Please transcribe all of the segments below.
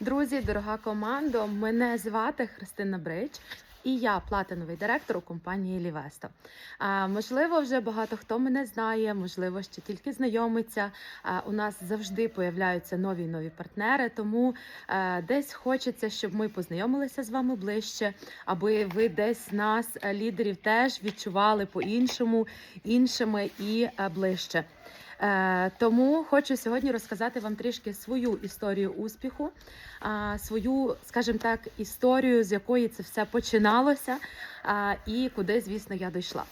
Друзі, дорога команда, мене звати Христина Брич. І я платиновий директор у компанії Лівесто. А, можливо, вже багато хто мене знає, можливо, ще тільки знайомиться. А, у нас завжди появляються нові і нові партнери, тому а, десь хочеться, щоб ми познайомилися з вами ближче, аби ви десь нас, е, лідерів, теж відчували по-іншому, іншими і е, ближче. Е, тому хочу сьогодні розказати вам трішки свою історію успіху, свою, скажімо так, історію, з якої це все починалося, і куди, звісно, я дійшла.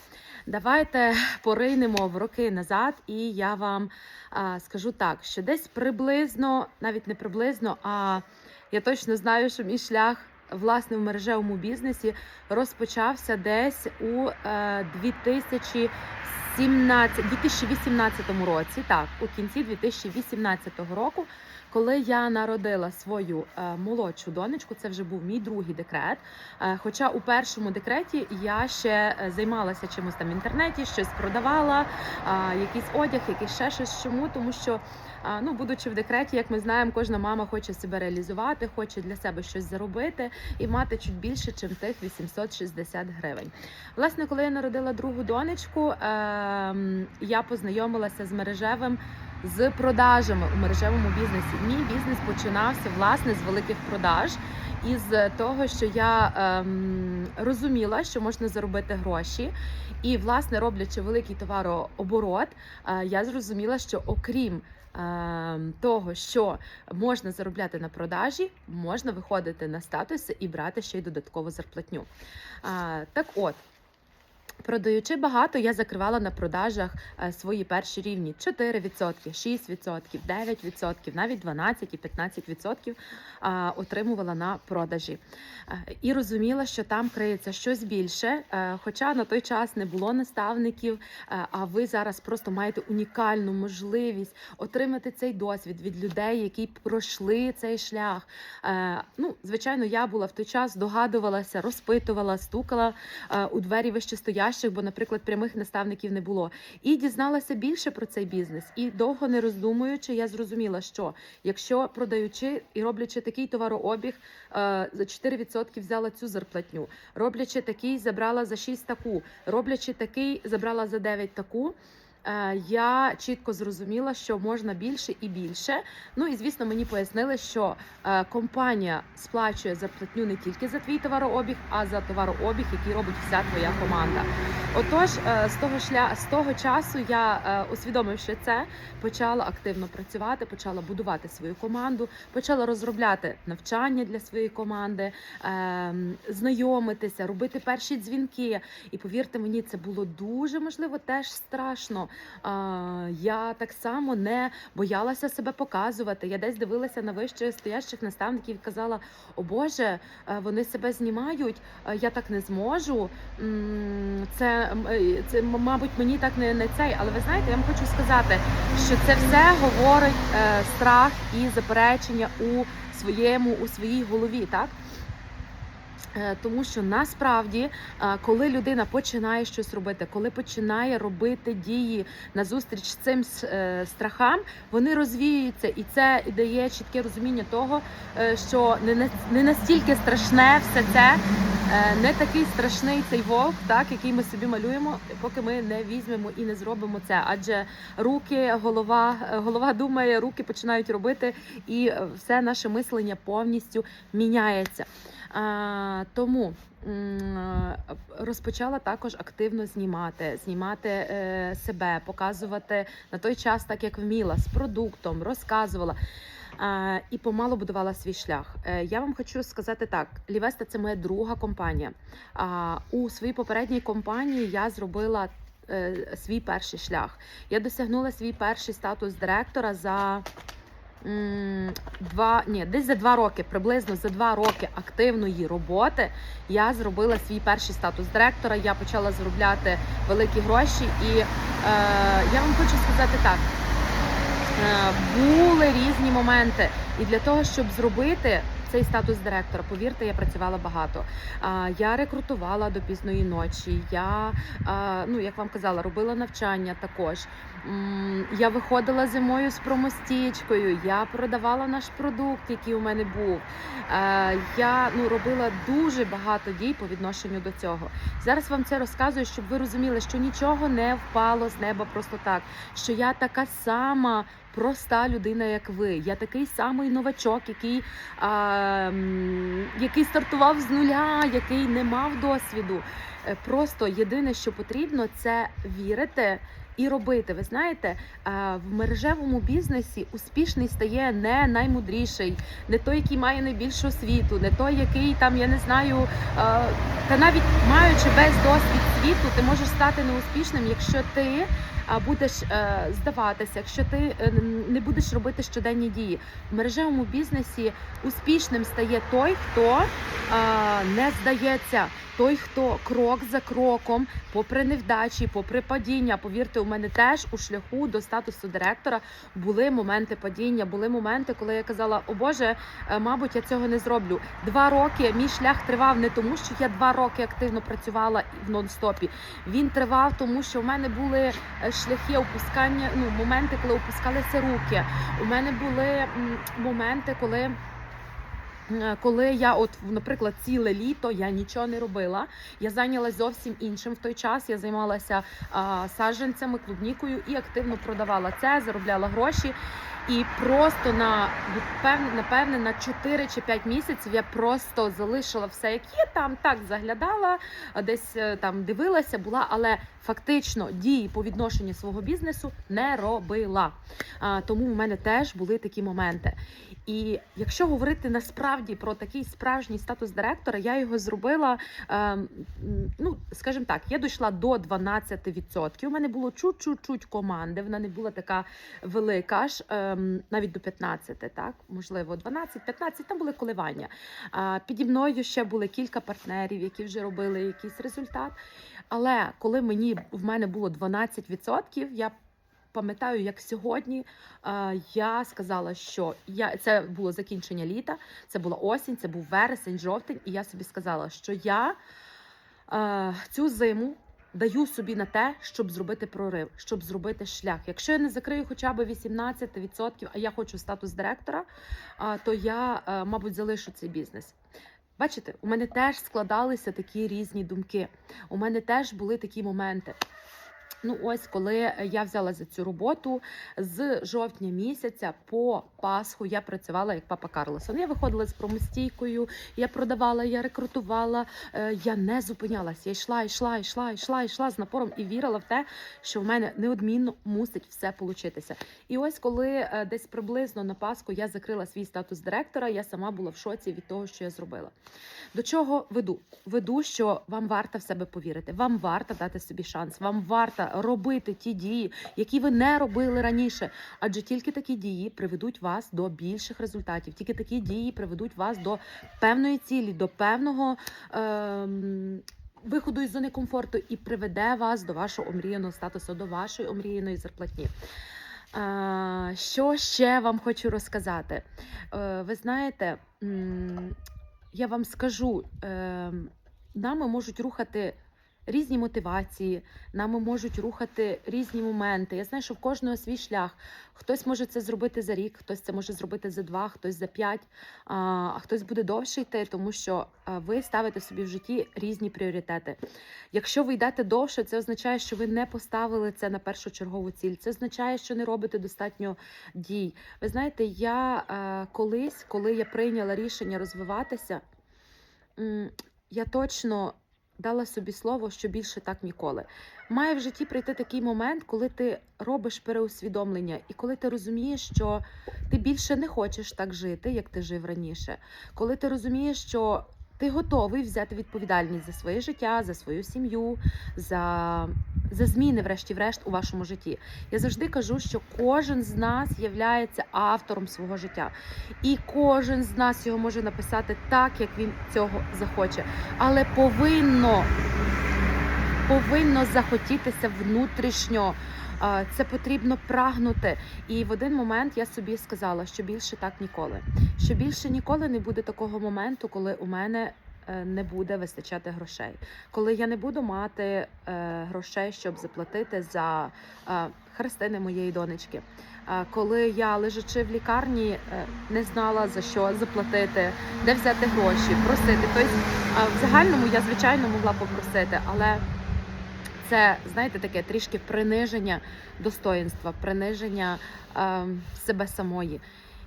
Давайте поринемо в роки назад, і я вам скажу так, що десь приблизно, навіть не приблизно, а я точно знаю, що мій шлях. Власне, в мережевому бізнесі розпочався десь у е, 2000. 17, 2018 році, так, у кінці 2018 року, коли я народила свою е, молодшу донечку, це вже був мій другий декрет. Е, хоча у першому декреті я ще е, займалася чимось там в інтернеті, щось продавала, якийсь одяг, якийсь ще щось чому, тому що, ну, будучи в декреті, як ми знаємо, кожна мама хоче себе реалізувати, хоче для себе щось заробити і мати чуть більше, чим тих 860 гривень. Власне, коли я народила другу донечку я познайомилася з мережевим з продажами у мережевому бізнесі. Мій бізнес починався власне з великих продаж. І того, що я ем, розуміла, що можна заробити гроші, і власне роблячи великий товарооборот, е, я зрозуміла, що окрім ем, того, що можна заробляти на продажі, можна виходити на статуси і брати ще й додаткову зарплатню. А, так от. Продаючи багато, я закривала на продажах е, свої перші рівні 4%, 6%, 9%, навіть 12 і 15% отримувала на продажі. Е, І розуміла, що там криється щось більше. е, Хоча на той час не було наставників, а ви зараз просто маєте унікальну можливість отримати цей досвід від людей, які пройшли цей шлях. Ну, звичайно, я була в той час, догадувалася, розпитувала, стукала у двері вищестоящих, бо, наприклад, прямих наставників не було. І дізналася більше про цей бізнес. І довго не роздумуючи, я зрозуміла, що якщо продаючи і роблячи такий товарообіг, е, за 4% взяла цю зарплатню, роблячи такий, забрала за 6 таку, роблячи такий, забрала за 9 таку. Е, Я чітко зрозуміла, що можна більше і більше. Ну і звісно, мені пояснили, що е, компанія сплачує зарплатню не тільки за твій товарообіг, а за товарообіг, який робить вся твоя команда. Отож, е, з того шля з того часу я усвідомивши це, почала активно працювати, почала будувати свою команду, почала розробляти навчання для своєї команди, знайомитися, робити перші дзвінки. І повірте мені, це було дуже можливо теж страшно. Я так само не боялася себе показувати. Я десь дивилася на вище стоящих наставників і казала: О Боже, е, вони себе знімають, е, я так не зможу. Це, е, це мабуть, мені так не, не цей. Але ви знаєте, я вам хочу сказати, що це все говорить страх і заперечення у своєму у своїй голові, так. Е, Тому що насправді, е, коли людина починає щось робити, коли починає робити дії назустріч цим е, страхам, вони розвіюються, і це дає чітке розуміння того, що не настільки страшне все це, не такий страшний цей вовк, так який ми собі малюємо, поки ми не візьмемо і не зробимо це. Адже руки, голова, голова думає, руки починають робити, і все наше мислення повністю міняється. Тому розпочала також активно знімати, знімати е, себе, показувати на той час, так як вміла, з продуктом, розказувала. І помалу будувала свій шлях. Е, я вам хочу сказати так: Лівеста це моя друга компанія. У своїй попередній компанії я зробила е, свій перший шлях. Я досягнула свій перший статус директора за два, ні, десь за два роки, приблизно за два роки активної роботи я зробила свій перший статус директора. Я почала заробляти великі гроші, і е, я вам хочу сказати так. е, Були різні моменти, і для того, щоб зробити цей статус директора. Повірте, я працювала багато. Я рекрутувала до пізної ночі. Я ну як вам казала, робила навчання також. Я виходила зимою з промостічкою. Я продавала наш продукт, який у мене був. Я ну робила дуже багато дій по відношенню до цього. Зараз вам це розказую, щоб ви розуміли, що нічого не впало з неба просто так. Що я така сама проста людина, як ви. Я такий самий новачок, який, а, який стартував з нуля, який не мав досвіду. Е, Просто єдине, що потрібно, це вірити. І робити, ви знаєте, в мережевому бізнесі успішний стає не наймудріший, не той, який має найбільшу освіту, не той, який там, я не знаю, та навіть маючи весь досвід світу, ти можеш стати неуспішним, якщо ти будеш е, здаватися, якщо ти е, не будеш робити щоденні дії. В мережевому бізнесі успішним стає той, хто не здається, той, хто крок за кроком, попри невдачі, попри падіння. Повірте, у мене теж у шляху до статусу директора були моменти падіння, були моменти, коли я казала: О Боже, е, мабуть, я цього не зроблю. Два роки мій шлях тривав не тому, що я два роки активно працювала в нон-стопі. Він тривав, тому що в мене були шляхи опускання, ну моменти, коли опускалися руки. У мене були моменти, коли. Коли я, от, наприклад, ціле літо я нічого не робила, я зайнялася зовсім іншим в той час. Я займалася а, саджанцями, клубнікою і активно продавала це, заробляла гроші. І просто на певне, напевне, на 4 чи 5 місяців я просто залишила все, як є там, так заглядала, десь е, там дивилася, була, але фактично дії по відношенню свого бізнесу не робила. А, тому у мене теж були такі моменти. І якщо говорити насправді про такий справжній статус директора, я його зробила. Е, ну, скажімо так, я дійшла до 12%. У мене було чуть-чуть команди. Вона не була така велика, аж ем, навіть до 15, так можливо, 12-15, там були коливання. Піді мною ще були кілька партнерів, які вже робили якийсь результат. Але коли мені в мене було 12%, я пам'ятаю, як сьогодні е, я сказала, що я це було закінчення літа, це була осінь, це був вересень, жовтень, і я собі сказала, що я е, цю зиму. Даю собі на те, щоб зробити прорив, щоб зробити шлях. Якщо я не закрию хоча б 18%, а я хочу статус директора, то я, е, мабуть, залишу цей бізнес. Бачите, у мене теж складалися такі різні думки. У мене теж були такі моменти. Ну, ось коли я взяла за цю роботу з жовтня місяця по Пасху я працювала як папа Карлосон. Я виходила з промостійкою, я продавала, я рекрутувала, е, я не зупинялась. Я йшла, йшла, йшла, йшла, йшла з напором і вірила в те, що в мене неодмінно мусить все получитися. І ось коли е, десь приблизно на Пасху я закрила свій статус директора, я сама була в шоці від того, що я зробила. До чого веду? Веду, що вам варто в себе повірити, вам варто дати собі шанс, вам варто робити ті дії, які ви не робили раніше. Адже тільки такі дії приведуть вас до більших результатів, тільки такі дії приведуть вас до певної цілі, до певного. Ем... Виходу із зони комфорту і приведе вас до вашого омріяного статусу, до вашої омріяної зарплатні. Що ще вам хочу розказати? Е, ви знаєте, я вам скажу, е, нами можуть рухати різні мотивації, нами можуть рухати різні моменти. Я знаю, що в кожного свій шлях. Хтось може це зробити за рік, хтось це може зробити за два, хтось за п'ять, а хтось буде довше йти, тому що ви ставите собі в житті різні пріоритети. Якщо ви йдете довше, це означає, що ви не поставили це на першочергову ціль. Це означає, що не робите достатньо дій. Ви знаєте, я е, колись, коли я прийняла рішення розвиватися, я точно дала собі слово, що більше так ніколи. Має в житті прийти такий момент, коли ти робиш переусвідомлення, і коли ти розумієш, що ти більше не хочеш так жити, як ти жив раніше. Коли ти розумієш, що ти готовий взяти відповідальність за своє життя, за свою сім'ю, за, за зміни, врешті-врешт, у вашому житті. Я завжди кажу, що кожен з нас є автором свого життя, і кожен з нас його може написати так, як він цього захоче. Але повинно повинно захотітися внутрішньо. Це потрібно прагнути. І в один момент я собі сказала, що більше так ніколи. Що більше ніколи не буде такого моменту, коли у мене не буде вистачати грошей, коли я не буду мати е, грошей, щоб заплатити за е, хрестини моєї донечки. Е, Коли я лежачи в лікарні, е, не знала за що заплатити, де взяти гроші, просити. Тобто е, в загальному я звичайно могла попросити, але це знаєте таке трішки приниження достоїнства, приниження е, себе самої.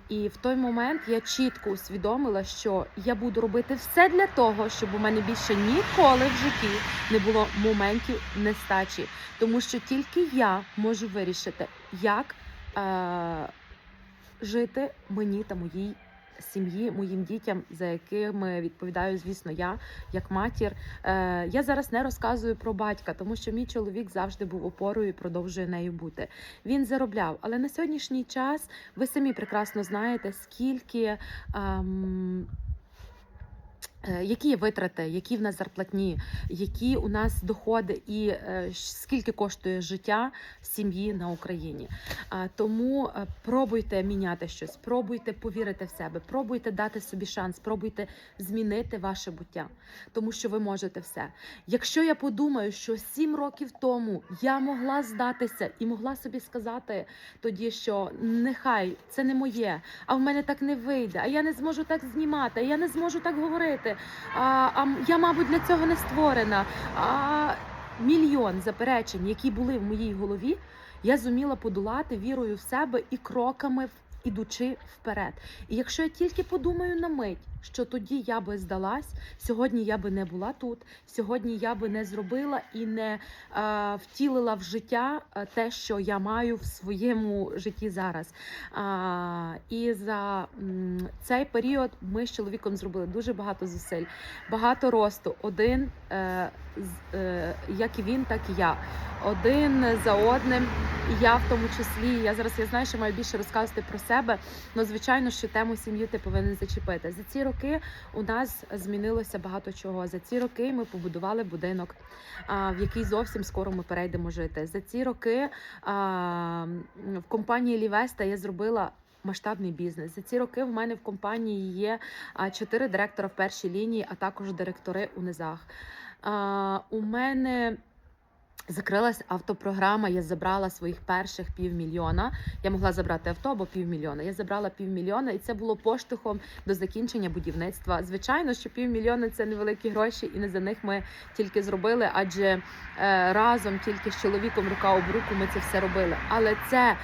І в той момент я чітко усвідомила, що я буду робити все для того, щоб у мене більше ніколи в житті не було моментів нестачі, тому що тільки я можу вирішити, як е, жити мені та моїй сім'ї, моїм дітям, за якими відповідаю, звісно, я як матір. Е, я зараз не розказую про батька, тому що мій чоловік завжди був опорою і продовжує нею бути. Він заробляв, але на сьогоднішній час ви самі прекрасно знаєте, скільки. ем, Які витрати, які в нас зарплатні, які у нас доходи, і е, скільки коштує життя сім'ї на Україні? Тому е, пробуйте міняти щось, пробуйте повірити в себе, пробуйте дати собі шанс, пробуйте змінити ваше буття, тому що ви можете все. Якщо я подумаю, що сім років тому я могла здатися і могла собі сказати тоді, що нехай це не моє, а в мене так не вийде, а я не зможу так знімати, а я не зможу так говорити. А, а я, мабуть, для цього не створена. А мільйон заперечень, які були в моїй голові, я зуміла подолати вірою в себе і кроками ідучи вперед. І якщо я тільки подумаю на мить, що тоді я би здалась, сьогодні я би не була тут, сьогодні я би не зробила і не е, втілила в життя е, те, що я маю в своєму житті зараз. А, і за цей період ми з чоловіком зробили дуже багато зусиль, багато росту. Один, е, е, як і він, так і я. Один за одним, і я в тому числі. Я зараз я знаю, що маю більше розказувати про себе. Ну, звичайно, що тему сім'ї ти повинен зачепити. За ці роки у нас змінилося багато чого. За ці роки ми побудували будинок, в який зовсім скоро ми перейдемо жити. За ці роки в компанії Лівеста я зробила. Масштабний бізнес за ці роки в мене в компанії є чотири директора в першій лінії, а також директори у низах. У мене закрилась автопрограма. Я забрала своїх перших півмільйона. Я могла забрати авто або півмільйона. Я забрала півмільйона, і це було поштовхом до закінчення будівництва. Звичайно, що півмільйона це невеликі гроші, і не за них ми тільки зробили, адже е, разом тільки з чоловіком рука об руку ми це все робили. Але це.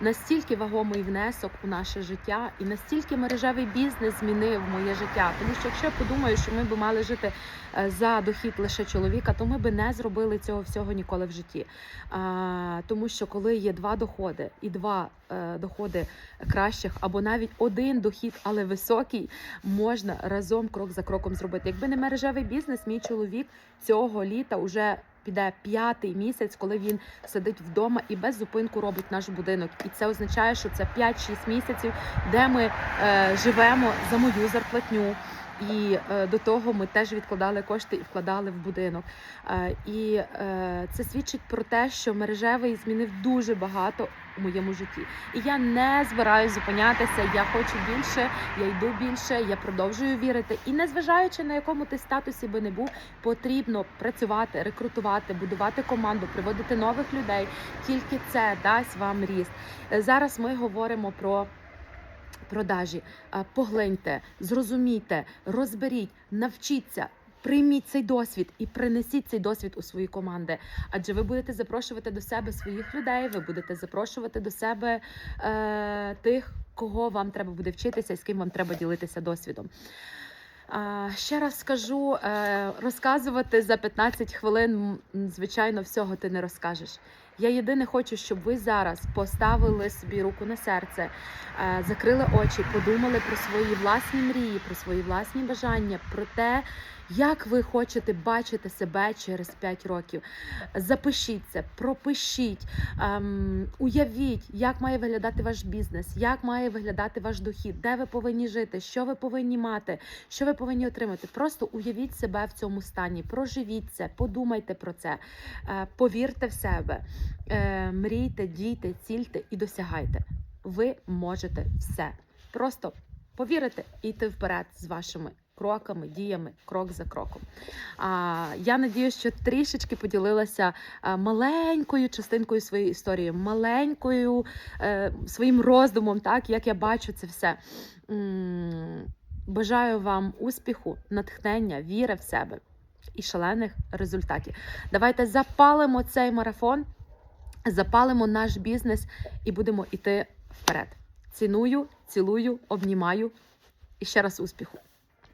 Настільки вагомий внесок у наше життя, і настільки мережевий бізнес змінив моє життя. Тому що якщо я подумаю, що ми би мали жити е, за дохід лише чоловіка, то ми би не зробили цього всього ніколи в житті. А, тому що коли є два доходи і два е, доходи кращих, або навіть один дохід, але високий, можна разом крок за кроком зробити. Якби не мережевий бізнес, мій чоловік цього літа вже піде п'ятий місяць, коли він сидить вдома і без зупинку робить наш будинок. І це означає, що це 5-6 місяців, де ми е, живемо за мою зарплатню. І е, до того ми теж відкладали кошти і вкладали в будинок. Е, і е, це свідчить про те, що мережевий змінив дуже багато у моєму житті. І я не збираюсь зупинятися. Я хочу більше, я йду більше, я продовжую вірити. І незважаючи на якому ти статусі би не був, потрібно працювати, рекрутувати, будувати команду, приводити нових людей. Тільки це дасть вам ріст. Зараз ми говоримо про. Продажі, Е, поглиньте, зрозумійте, розберіть, навчіться. Прийміть цей досвід і принесіть цей досвід у свої команди. Адже ви будете запрошувати до себе своїх людей, ви будете запрошувати до себе е, тих, кого вам треба буде вчитися з ким вам треба ділитися досвідом. А, ще раз скажу: е, розказувати за 15 хвилин, звичайно, всього ти не розкажеш. Я єдине хочу, щоб ви зараз поставили собі руку на серце, е, закрили очі, подумали про свої власні мрії, про свої власні бажання, про те, Як ви хочете бачити себе через 5 років? Запишіть це, пропишіть, ем, уявіть, як має виглядати ваш бізнес, як має виглядати ваш дохід, де ви повинні жити, що ви повинні мати, що ви повинні отримати. Просто уявіть себе в цьому стані, проживіть це, подумайте про це, е, повірте в себе, е, мрійте, дійте, цільте і досягайте. Ви можете все. Просто повірити і йти вперед з вашими кроками, діями, крок за кроком. А, я надію, що трішечки поділилася маленькою частинкою своєї історії, маленькою е, своїм роздумом, так як я бачу це все. Бажаю вам успіху, натхнення, віри в себе і шалених результатів. Давайте запалимо цей марафон, запалимо наш бізнес і будемо йти вперед. Ціную, цілую, обнімаю і ще раз успіху!